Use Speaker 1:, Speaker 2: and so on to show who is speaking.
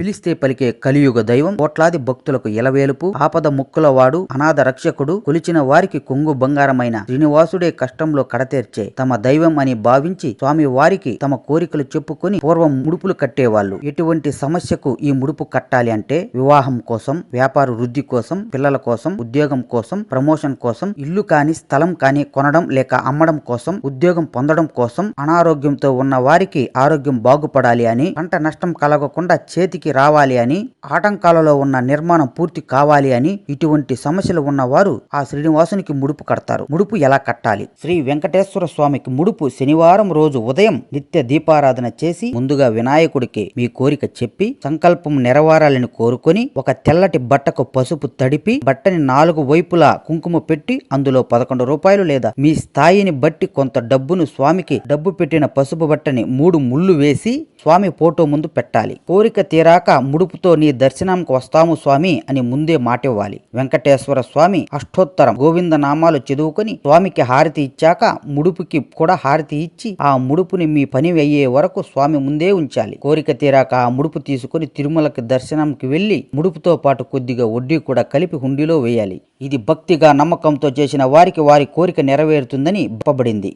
Speaker 1: పిలిస్తే పలికే కలియుగ దైవం కోట్లాది భక్తులకు ఇలవేలుపు ఆపద ముక్కులవాడు అనాథ రక్షకుడు కొలిచిన వారికి కొంగు బంగారమైన శ్రీనివాసుడే కష్టంలో కడతేర్చే తమ దైవం అని భావించి స్వామి వారికి తమ కోరికలు చెప్పుకొని పూర్వం ముడుపులు కట్టేవాళ్ళు. ఎటువంటి సమస్యకు ఈ ముడుపు కట్టాలి అంటే వివాహం కోసం వ్యాపార వృద్ధి కోసం పిల్లల కోసం ఉద్యోగం కోసం ప్రమోషన్ కోసం ఇల్లు కాని స్థలం కాని కొనడం లేక అమ్మడం కోసం ఉద్యోగం పొందడం కోసం అనారోగ్యంతో ఉన్న వారికి ఆరోగ్యం బాగుపడాలి అని పంట నష్టం కలగకుండా చేతికి రావాలి అని ఆటంకాలలో ఉన్న నిర్మాణం పూర్తి కావాలి అని ఇటువంటి సమస్యలు ఉన్నవారు ఆ శ్రీనివాసునికి ముడుపు కడతారు. ముడుపు ఎలా కట్టాలి? శ్రీ వెంకటేశ్వర స్వామికి ముడుపు శనివారం రోజు ఉదయం నిత్య దీపారాధన చేసి ముందుగా వినాయకుడికి మీ కోరిక చెప్పి సంకల్పం నెరవేరాలని కోరుకొని ఒక తెల్లటి బట్టకు పసుపు తడిపి బట్టని నాలుగు వైపులా కుంకుమ పెట్టి అందులో పదకొండు రూపాయలు లేదా మీ స్థాయిని బట్టి కొంత డబ్బును స్వామికి డబ్బు పెట్టిన పసుపు బట్టని మూడు ముళ్ళు వేసి స్వామి ఫోటో ముందు పెట్టాలి. కోరిక తీరాక ముడుపుతో నీ దర్శనంకి వస్తాము స్వామి అని ముందే మాటివ్వాలి. వెంకటేశ్వర స్వామి అష్టోత్తరం గోవింద నామాలు చదువుకొని స్వామికి హారతి ఇచ్చాక ముడుపుకి కూడా హారతి ఇచ్చి ఆ ముడుపుని మీ పని అయ్యే వరకు స్వామి ముందే ఉంచాలి. కోరిక తీరాక ఆ ముడుపు తీసుకుని తిరుమలకి దర్శనంకి వెళ్ళి ముడుపుతో పాటు కొద్దిగా వడ్డీ కూడా కలిపి హుండీలో వేయాలి. ఇది భక్తిగా నమ్మకంతో చేసిన వారికి వారి కోరిక నెరవేరుతుందని చెప్పబడింది